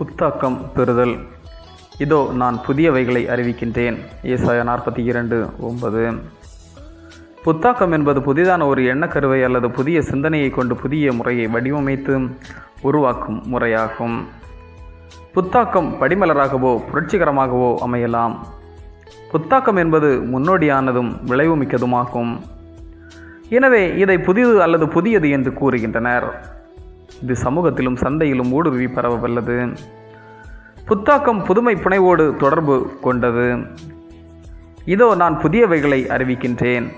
புத்தாக்கம் பெறுதல். இதோ நான் புதியவைகளை அறிவிக்கின்றேன். ஏசாயா நாற்பத்தி இரண்டு ஒன்பது. புத்தாக்கம் என்பது புதிதான ஒரு எண்ணக்கருவை அல்லது புதிய சிந்தனையை கொண்டு புதிய முறையை வடிவமைத்து உருவாக்கும் முறையாகும். புத்தாக்கம் படிமலராகவோ புரட்சிகரமாகவோ அமையலாம். புத்தாக்கம் என்பது முன்னோடியானதும் விளைவுமிக்கதுமாகும். எனவே இதை புதிது அல்லது புதியது என்று கூறுகின்றனர். இது சமூகத்திலும் சந்தையிலும் ஊடுருவி பரவவல்லது. புத்தாக்கம் புதுமை புனைவோடு தொடர்பு கொண்டது. இதோ நான் புதியவைகளை அறிவிக்கின்றேன்.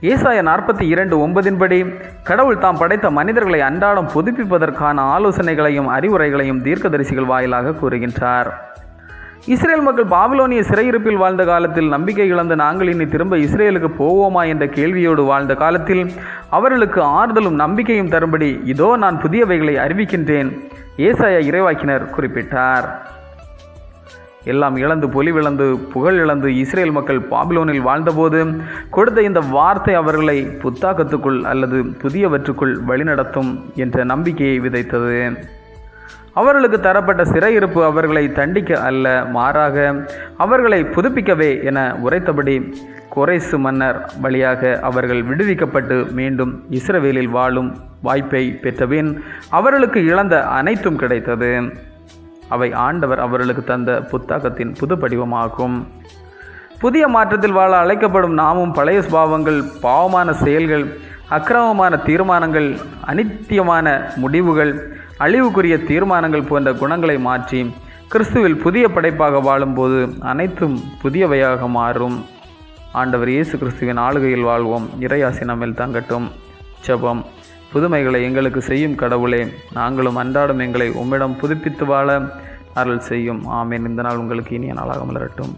ஏசாய நாற்பத்தி இரண்டு ஒன்பதின்படி கடவுள் தாம் படைத்த மனிதர்களை அன்றாடம் புதுப்பிப்பதற்கான ஆலோசனைகளையும் அறிவுரைகளையும் தீர்க்கதரிசிகள் வாயிலாக கூறுகின்றார். இஸ்ரேல் மக்கள் பாபிலோனிய சிறையிருப்பில் வாழ்ந்த காலத்தில் நம்பிக்கை இழந்த நாங்கள் இனி திரும்ப இஸ்ரேலுக்கு போவோமா என்ற கேள்வியோடு வாழ்ந்த காலத்தில் அவர்களுக்கு ஆறுதலும் நம்பிக்கையும் தரும்படி இதோ நான் புதியவைகளை அறிவிக்கின்றேன். ஏசாய இறைவாக்கினர் குறிப்பிட்டார். எல்லாம் இழந்து பொலிவிழந்து புகழ் இழந்து இஸ்ரேல் மக்கள் பாபிலோனில் வாழ்ந்தபோது கொடுத்த இந்த வார்த்தை அவர்களை புத்தாக்கத்துக்குள் அல்லது புதியவற்றுக்குள் வழிநடத்தும் என்ற நம்பிக்கையை விதைத்தது. அவர்களுக்கு தரப்பட்ட சிறையிருப்பு அவர்களை தண்டிக்க அல்ல மாறாக அவர்களை புதுப்பிக்கவே என உரைத்தபடி குறைசு மன்னர் வழியாக அவர்கள் விடுவிக்கப்பட்டு மீண்டும் இஸ்ரவேலில் வாழும் வாய்ப்பை பெற்றபின் அவர்களுக்கு இழந்த அனைத்தும் கிடைத்தது. அவை ஆண்டவர் அவர்களுக்கு தந்த புத்தகத்தின் புது படிவமாகும் புதிய மாற்றத்தில் வாழ அழைக்கப்படும் நாமும் பழைய சுபாவங்கள் பாவமான செயல்கள் அக்கிரமமான தீர்மானங்கள் அனித்தியமான முடிவுகள் அழிவுக்குரிய தீர்மானங்கள் போன்ற குணங்களை மாற்றி கிறிஸ்துவில் புதிய படைப்பாக வாழும்போது அனைத்தும் புதியவையாக மாறும். ஆண்டவர் இயேசு கிறிஸ்துவின் ஆளுகையில் வாழ்வோம். இறையாசி நம்மில் தங்கட்டும். ஜபம். புதுமைகளை எங்களுக்கு செய்யும் கடவுளே நாங்களும் அன்றாடம் எங்களை உம்மிடம் புதுப்பித்து வாழ அருள் செய்யும். ஆமேன். இந்த நாள் உங்களுக்கு இனிய நாளாக மலரட்டும்.